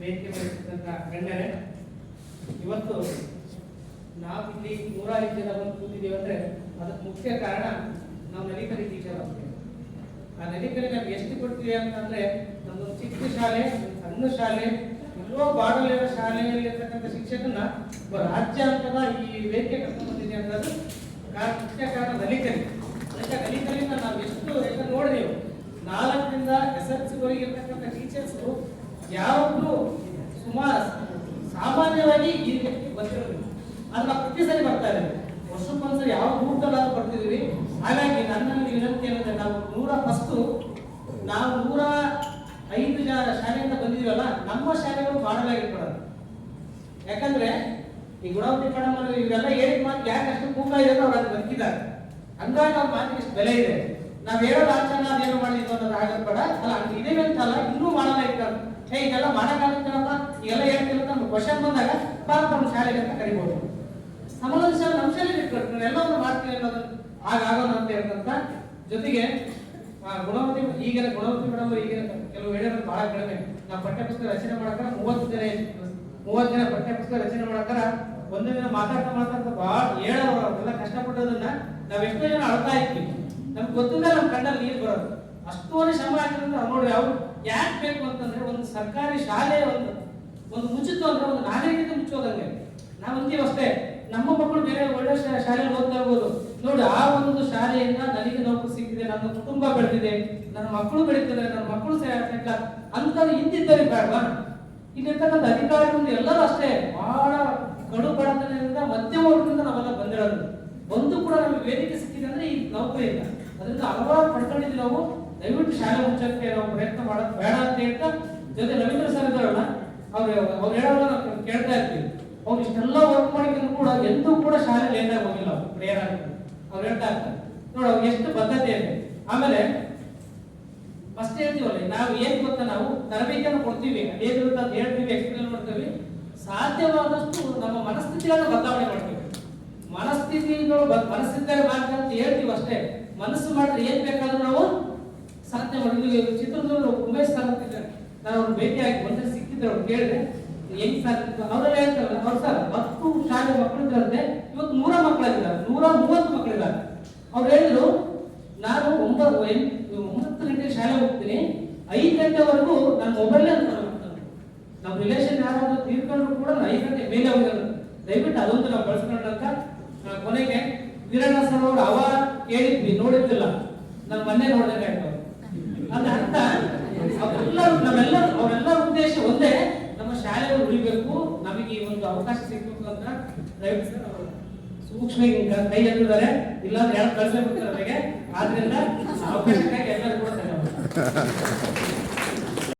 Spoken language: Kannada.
ವೇದಿಕೆ ಮಾಡಿರ್ತಕ್ಕಂಥ ಗಣ್ಯರೇ, ಇವತ್ತು ನಾವು ಇಲ್ಲಿ ನೂರಾರು ಜನ ಬಂದು ಕೂತಿದ್ದೀವಿ ಅಂದ್ರೆ ಅದಕ್ಕೆ ಮುಖ್ಯ ಕಾರಣ ನಾವು ನಲಿಕಲಿ ಟೀಚರ್ ಆ ನಲಿಕಲಿ ನಾವು ಎಷ್ಟು ಕೊಡ್ತೀವಿ ಅಂತಂದ್ರೆ ನಮ್ಮದು ಚಿಕ್ಕ ಶಾಲೆ ಸಣ್ಣ ಶಾಲೆ, ಎಲ್ಲೋ ಬಾಡಲಿರೋ ಶಾಲೆಯಲ್ಲಿರ್ತಕ್ಕಂಥ ಶಿಕ್ಷಕನ ಒಬ್ಬ ರಾಜ್ಯ ಹಂತದ ಈ ವೇದಿಕೆ ಕರ್ಕೊಂಡು ಬಂದಿದೆ ಅನ್ನೋದು ಮುಖ್ಯ ಕಾರಣ ನಲಿಕಲಿ ಅದಕ್ಕೆ ನಲಿಕಲಿನ ನಾವು ಎಷ್ಟು ಇರ್ತಕ್ಕಂಥ ಟೀಚರ್ಸು ಯಾವಾಗಲೂ ಸುಮಾರು ಸಾಮಾನ್ಯವಾಗಿ ಈ ವ್ಯಕ್ತಿ ಬಂದಿರೋದಿಲ್ಲ. ಅದನ್ನ ಪ್ರತಿ ಸರಿ ಬರ್ತಾ ಇದ್ದಾರೆ. ವರ್ಷಕ್ಕೊಂದ್ಸರಿ ಯಾವ ರೂಟಲ್ಲಾದ್ರೂ ಬರ್ತಿದೀವಿ ಹಾಗಾಗಿ ನನ್ನ ವಿನಂತಿ ಏನಂದ್ರೆ ನಾವು ನೂರ ಫಸ್ಟು ನಾವು ನೂರ ಐದು ಜನ ಶಾಲೆಯಿಂದ ಬಂದಿದೀವಲ್ಲ ನಮ್ಮ ಶಾಲೆಗಳು ಮಾಡಲಾಗಿರ್ಬಾರ್ದು. ಯಾಕಂದ್ರೆ ಈ ಗುಣವತಿ ಮೇಡಮ್ ಇವೆಲ್ಲ ಹೇಳಿದ ಮಾತು ಯಾಕೆ ಅಷ್ಟು ತೂಕ ಇದೆ ಅವ್ರು ಅದು ಬದುಕಿದ್ದಾರೆ. ಹಂಗಾಗಿ ಅವ್ರ ಮಾತಿಗೆ ಇಷ್ಟು ಬೆಲೆ ಇದೆ. ನಾವ್ ಹೇಳೋದು ಆಚರಣೆ ಅದೇನು ಮಾಡಿದ್ವು ಅನ್ನೋದು ಆಗದ್ ಬೇಡ ಅಲ್ಲ ಹಂಗ ಇದೆ ಅಂತಲ್ಲ ಇನ್ನೂ ಮಾಡಲ್ಲ ಹೇ ಇದೆಲ್ಲ ಮಾಡಕ್ಕಾಗುತ್ತಲ್ಲಪ್ಪ ಇವೆಲ್ಲ ಹೇಳ್ತಿಲ್ಲ ನಮ್ಮ ಕ್ವಶನ್ ಬಂದಾಗ ಭಾರತ ನಮ್ಮ ಶಾಲೆಗೆ ಅಂತ ಕರಿಬಹುದು ಸಮಾಜ ಶಾಲೆ ನಮ್ಮ ಶಾಲೆಗೆ ಇಟ್ಕೊಳ್ತೀವಿ. ಎಲ್ಲವನ್ನು ಮಾಡ್ತೀವಿ ಅನ್ನೋದು ಆಗ ಆಗೋಣ ಅಂತ ಹೇಳ್ತಂತ ಜೊತೆಗೆ ಗುಣವತಿ ಈಗಿನ ಗುಣವತಿ ಮೇಡಮ್ ಈಗಿನ ಕೆಲವು ಹೇಳಿರೋದು ಬಹಳ ಕಡಿಮೆ. ನಾವು ಪಠ್ಯಪುಸ್ತಕ ರಚನೆ ಮಾಡ್ತಾರೆ ಮೂವತ್ತು ಜನ ಮೂವತ್ತು ಜನ ಪಠ್ಯಪುಸ್ತಕ ರಚನೆ ಮಾಡ್ತಾರ ಒಂದು ದಿನ ಮಾತಾಡ್ತಾ ಮಾತಾಡ್ತಾ ಬಹಳ ಹೇಳೋರು ಅವ್ರೆಲ್ಲ ಕಷ್ಟಪಟ್ಟೋದನ್ನ ನಾವ್ ಎಷ್ಟೋ ಜನ ಅಳ್ತಾ ಇದ್ವಿ. ನಮ್ಗೆ ಗೊತ್ತಿಲ್ಲ ನಮ್ಮ ಕಣ್ಣಲ್ಲಿ ನೀರು ಬರೋದು. ಅಷ್ಟೊಂದು ಶ್ರಮ ಹಾಕಿದ್ರೆ ನೋಡಿ ಅವ್ರು ಯಾಕೆ ಬೇಕು ಅಂತಂದ್ರೆ ಒಂದು ಸರ್ಕಾರಿ ಶಾಲೆ ಒಂದು ಒಂದು ಮುಚ್ಚಿತು ಅಂದ್ರೆ ಒಂದು ನಾಗರಿಕತೆ ಮುಚ್ಚೋದಂಗೆ. ನಾವು ಅಂತೀವಿ ಅಷ್ಟೇ, ನಮ್ಮ ಮಕ್ಕಳು ಬೇರೆ ಒಳ್ಳೆ ಶಾಲೆಯಲ್ಲಿ ಓದ್ತಾ ಇರ್ಬೋದು. ನೋಡಿ, ಆ ಒಂದು ಶಾಲೆಯಿಂದ ನನಗೆ ನೌಕರಿ ಸಿಕ್ಕಿದೆ, ನನ್ನ ಕುಟುಂಬ ಬೆಳೆದಿದೆ, ನನ್ನ ಮಕ್ಕಳು ಬೆಳೀತಾರೆ ನನ್ನ ಮಕ್ಕಳು ಸೆಟ್ಲ ಅಂತ ಹಿಂದಿದ್ದರೆ ಬೇಡವಾ? ಇಲ್ಲಿರ್ತಕ್ಕಂಥ ಅಧಿಕಾರಿಗಳು ಎಲ್ಲರೂ ಅಷ್ಟೇ, ಬಹಳ ಕಡು ಬಡತನದಿಂದ ಮಧ್ಯಮ ವರ್ಗದಿಂದ ನಾವೆಲ್ಲ ಬಂದಿರೋದು. ಒಂದು ಕೂಡ ನಮಗೆ ವೇದಿಕೆ ಸಿಕ್ಕಿದೆ ಅಂದ್ರೆ ಈ ಇಲ್ಲ. ಅದರಿಂದ ಹಲವಾರು ಪಡ್ಕೊಂಡಿದ್ವಿ ನಾವು. ದಯವಿಟ್ಟು ಶಾಲೆ ಮುಚ್ಚಕ್ಕೆ ನಾವು ಪ್ರಯತ್ನ ಮಾಡೋದು ಬೇಡ ಅಂತ ಹೇಳ್ತಾ ಜೊತೆ ರವೀಂದ್ರ ಸರ್ ಇದ್ದಾರಲ್ಲ, ಅವ್ರು ಅವ್ರು ಹೇಳೋದನ್ನ ಕೇಳ್ತಾ ಇರ್ತೀವಿ. ಅವ್ರು ಇಷ್ಟೆಲ್ಲ ವರ್ಕ್ ಮಾಡಿದ್ರು ಕೂಡ ಎಂದೂ ಕೂಡ ಶಾಲೆ ಲೇಟ್ ಆಗಿ ಹೋಗಿಲ್ಲ ಅವ್ರು ಪ್ರೇಯರ್ ಅವ್ರು ಹೇಳ್ತಾ ಇರ್ತಾರೆ. ನೋಡಿ, ಅವ್ರಿಗೆ ಎಷ್ಟು ಬದ್ಧತೆ ಇದೆ. ಆಮೇಲೆ ಫಸ್ಟ್ ಹೇಳ್ತೀವಲ್ಲ, ನಾವು ಏನ್ ಗೊತ್ತಾ ನಾವು ತರಬೇತಿಯನ್ನು ಕೊಡ್ತೀವಿ ಅದೇನಿರುತ್ತೆ ಅಂತ ಹೇಳ್ತೀವಿ ಎಕ್ಸ್ಪ್ಲೇನ್ ಮಾಡ್ತೀವಿ ಸಾಧ್ಯವಾದಷ್ಟು ನಮ್ಮ ಮನಸ್ಥಿತಿಗಳನ್ನ ಬದಲಾವಣೆ ಮಾಡ್ತೀವಿ. ಮನಸ್ಥಿತಿಗಳು ಮನಸ್ಸಿದ್ದಾಗ ಮಾತ್ರ ಅಂತ ಹೇಳ್ತೀವಿ ಅಷ್ಟೇ ಮನಸ್ಸು ಮಾಡಿದ್ರೆ ಏನ್ ಬೇಕಾದ್ರೂ ನಾವು ಸಾಧ್ಯ ಮಾಡಿದ್ವಿ ಚಿತ್ರದುರ್ಗ ಉಮೇಶ್ ಸರ್ ಅಂತ ಇದ್ದಾರೆ. ನಾನು ಅವ್ರು ಭೇಟಿಯಾಗಿ ಒಂದ್ಸರಿ ಸಿಕ್ಕಿದ್ರೆ ಅವ್ರು ಕೇಳಿದೆ ಹೆಂಗ್ ಸರ್ ಅವರಲ್ಲೇ ಹೇಳ್ತಾರಲ್ಲ, ಅವ್ರು ಸರ್ ಹತ್ತು ಶಾಲೆ ಮಕ್ಕಳಿದ್ದಾರಂತೆ, ಇವತ್ತು ನೂರ ಮಕ್ಕಳಿದ್ದಾರೆ, ನೂರ ಮೂವತ್ತು ಮಕ್ಕಳಿದ್ದಾರೆ. ಅವ್ರು ಹೇಳಿದ್ರು, ನಾನು ಒಂಬತ್ತು ಒಂಬತ್ತು ಗಂಟೆ ಶಾಲೆ ಹೋಗ್ತೀನಿ, ಐದು ಗಂಟೆವರೆಗೂ ನನ್ನ ಮೊಬೈಲ್ ಅಂತ ನಮ್ಮ ರಿಲೇಷನ್ ಯಾರಾದರೂ ತೀರ್ಕೊಂಡ್ರು ಕೂಡ ನಾನು ಐದು ಗಂಟೆ ಮೇಲೆ ಹೋಗಿರೋದು ದಯವಿಟ್ಟು ಅದೊಂದು ನಾವು ಬಳಸ್ಕೊಂಡಂತ ಕೊನೆಗೆ ವೀರಣ್ಣ ಸರ್ ಅವರು ಅವ ಕೇಳಿದ್ವಿ, ನೋಡಿದ್ದಿಲ್ಲ. ನಾನು ಮೊನ್ನೆ ನೋಡಿದ್ರೆ ಅದ್ರ ಅರ್ಥ ಅವರೆಲ್ಲರೂ ನಮ್ಮೆಲ್ಲರೂ ಅವರೆಲ್ಲರ ಉದ್ದೇಶ ಒಂದೇ. ನಮ್ಮ ಶಾಲೆಗಳು ಉಳಿಬೇಕು. ನಮಗೆ ಈ ಒಂದು ಅವಕಾಶ ಸಿಗ್ಬೇಕು ಅಂತ ದಯವಿಟ್ಟು ಸರ್ ಅವರು ಸೂಕ್ಷ್ಮ ಕೈ ಎತ್ತಿದ್ದಾರೆ. ಇಲ್ಲಾಂದ್ರೆ ಯಾರು ಕಳಿಸ್ಬೇಕು ನಮಗೆ? ಆದ್ರಿಂದ ಅವಕಾಶಕ್ಕಾಗಿ ಎಲ್ಲರೂ ಕೂಡ